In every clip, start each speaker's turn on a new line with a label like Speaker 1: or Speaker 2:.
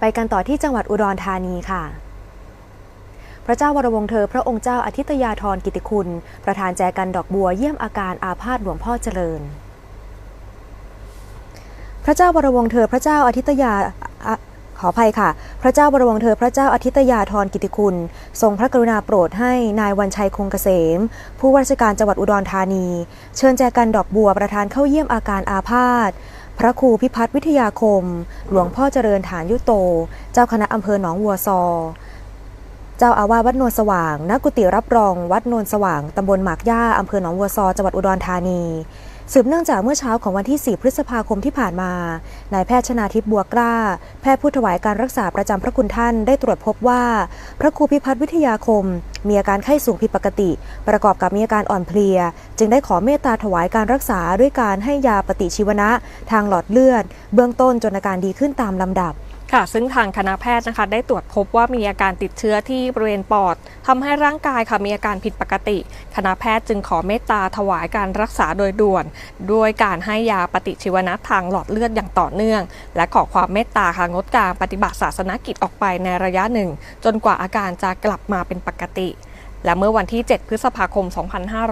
Speaker 1: ไปกันต่อที่จังหวัดอุดรธานีค่ะ พระเจ้าวรวงเธอพระองค์เจ้าอาทิตยาธรกิติคุณ ประธานแจกันดอกบัวเยี่ยมอาการอาพาธหลวงพ่อเจริญ พระเจ้าวรวงเธอพระเจ้าอาทิตยาขออภัยค่ะ พระเจ้าวรวงเธอพระเจ้าอาทิตยาธรกิติคุณ ทรงพระกรุณาโปรดให้นายวันชัยคงเกษม ผู้ว่าราชการจังหวัดอุดรธานี เชิญแจกันดอกบัวประธานเข้าเยี่ยมอาการอาพาธ พระครูพิพัฒน์วิทยาคม หลวงพ่อเจริญฐานยุโต เจ้าคณะอำเภอหนองวัวซอ เจ้าอาวาสวัดโนนสว่างนักุฏิรับรอง วัดโนนสว่างตำบลหมากย่าอำเภอหนองวัวซอจังหวัดอุดรธานี สืบเนื่องจากเมื่อเช้าของวันที่ 4 พฤษภาคมที่ผ่านมา นายแพทย์ชนาทิพย์บัวกล้า แพทย์ผู้ถวายการรักษาประจำพระคุณท่านได้ตรวจพบว่า พระครูพิพัฒน์วิทยาคม มีอาการไข้สูงผิดปกติ ประกอบกับมีอาการอ่อนเพลีย จึงได้ขอเมตตาถวายการรักษาด้วยการให้ยาปฏิชีวนะ ทางหลอดเลือด เบื้องต้นจนอาการดีขึ้นตามลำดับ
Speaker 2: ค่ะ ซึ่งทางคณะแพทย์นะคะ ได้ตรวจพบว่ามีอาการติดเชื้อที่บริเวณปอดทำให้ร่างกายค่ะมีอาการผิดปกติ คณะแพทย์จึงขอเมตตาถวายการรักษาโดยด่วน ด้วยการให้ยาปฏิชีวนะทางหลอดเลือดอย่างต่อเนื่อง และขอความเมตตาค่ะงดการปฏิบัติศาสนกิจออกไปในระยะหนึ่ง จนกว่าอาการจะกลับมาเป็นปกติ และเมื่อวันที่ 7 พฤษภาคม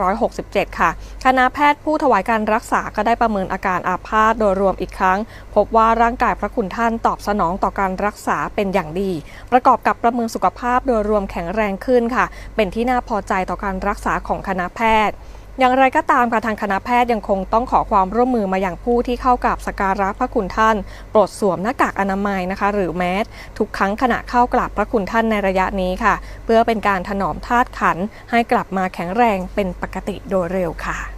Speaker 2: 2567 ค่ะ คณะแพทย์ผู้ถวายการรักษาก็ได้ประเมินอาการอาพาธโดยรวมอีกครั้ง พบว่าร่างกายพระคุณท่านตอบสนองต่อการรักษาเป็นอย่างดี ประกอบกับประเมินสุขภาพโดยรวมแข็งแรงขึ้นค่ะ เป็นที่น่าพอใจต่อการรักษาของคณะแพทย์ อย่างไรก็ตามค่ะทางคณะแพทย์ยังคงต้องขอความร่วมมือมาอย่างผู้ที่เข้ากับสการะพระคุณท่าน โปรดสวมหน้ากากอนามัยนะคะ หรือแมสทุกครั้งขณะเข้ากราบพระคุณท่านในระยะนี้ค่ะ เพื่อเป็นการถนอมธาตุขันให้กลับมาแข็งแรงเป็นปกติโดยเร็วค่ะ